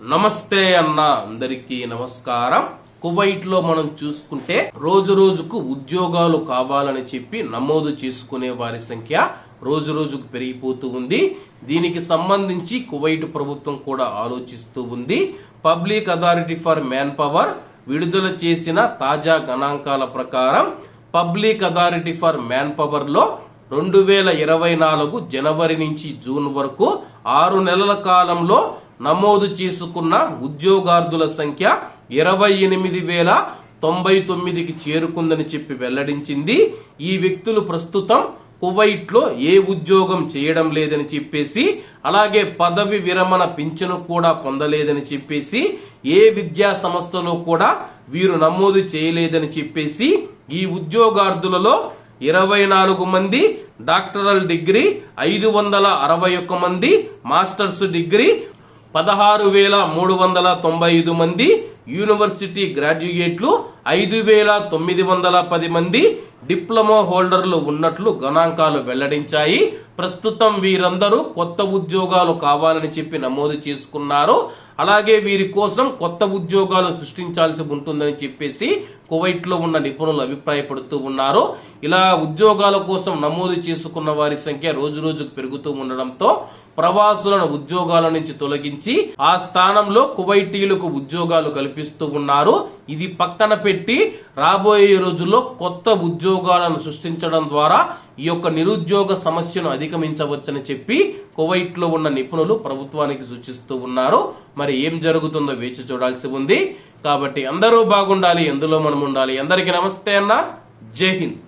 నమస్తే అన్న అందరికీ నమస్కారం. కువైట్లో మనం చూసుకుంటే రోజు రోజుకు ఉద్యోగాలు కావాలని చెప్పి నమోదు చేసుకునే వారి సంఖ్య రోజు రోజుకు పెరిగిపోతూ ఉంది. దీనికి సంబంధించి కువైట్ ప్రభుత్వం కూడా ఆలోచిస్తూ ఉంది. Public authority for man power విడుదల చేసిన తాజా గణాంకాల ప్రకారం పబ్లిక్ అథారిటీ ఫర్ మ్యాన్ పవర్లో రెండు వేల ఇరవై నాలుగు జనవరి నుంచి జూన్ వరకు ఆరు నెలల కాలంలో నమోదు చేసుకున్న ఉద్యోగార్థుల సంఖ్య ఇరవై ఎనిమిది వేల తొంభై తొమ్మిదికి చేరుకుందని చెప్పి వెల్లడించింది. ఈ వ్యక్తులు ప్రస్తుతం కువైట్లో ఏ ఉద్యోగం చేయడం లేదని చెప్పేసి అలాగే పదవి విరమణ పింఛను కూడా పొందలేదని చెప్పేసి ఏ విద్యా సంస్థలో కూడా వీరు నమోదు చేయలేదని చెప్పేసి ఈ ఉద్యోగార్థులలో ఇరవై నాలుగు మంది డాక్టరల్ డిగ్రీ ఐదు వందల అరవై ఒక్క మంది మాస్టర్స్ డిగ్రీ పదహారు వేల మూడు వందల తొంభై ఐదు మంది యూనివర్సిటీ గ్రాడ్యుయేట్లు ఐదు వేల తొమ్మిది వందల పది మంది డిప్లొమా హోల్డర్లు ఉన్నట్లు గణాంకాలు వెల్లడించాయి. ప్రస్తుతం వీరందరూ కొత్త ఉద్యోగాలు కావాలని చెప్పి నమోదు చేసుకున్నారు. అలాగే వీరి కోసం కొత్త ఉద్యోగాలు సృష్టించాల్సి ఉంటుందని చెప్పేసి కువైట్లో ఉన్న నిపుణులు అభిప్రాయపడుతూ ఉన్నారు. ఇలా ఉద్యోగాల కోసం నమోదు చేసుకున్న వారి సంఖ్య రోజు రోజుకు పెరుగుతూ ఉండడంతో ప్రవాసులను ఉద్యోగాల నుంచి తొలగించి ఆ స్థానంలో కువైటీలకు ఉద్యోగాలు కల్పిస్తూ ఉన్నారు. ఇది పక్కన పెట్టి రాబోయే రోజుల్లో కొత్త ఉద్యోగాలను సృష్టించడం ద్వారా ఈ యొక్క నిరుద్యోగ సమస్యను అధిగమించవచ్చని చెప్పి కువైట్లో ఉన్న నిపుణులు ప్రభుత్వానికి సూచిస్తూ ఉన్నారు. మరి ఏం జరుగుతుందో వేచి చూడాల్సి ఉంది. కాబట్టి అందరూ బాగుండాలి ఎందులో మనం ఉండాలి అందరికీ నమస్తే అన్న. జై హింద్.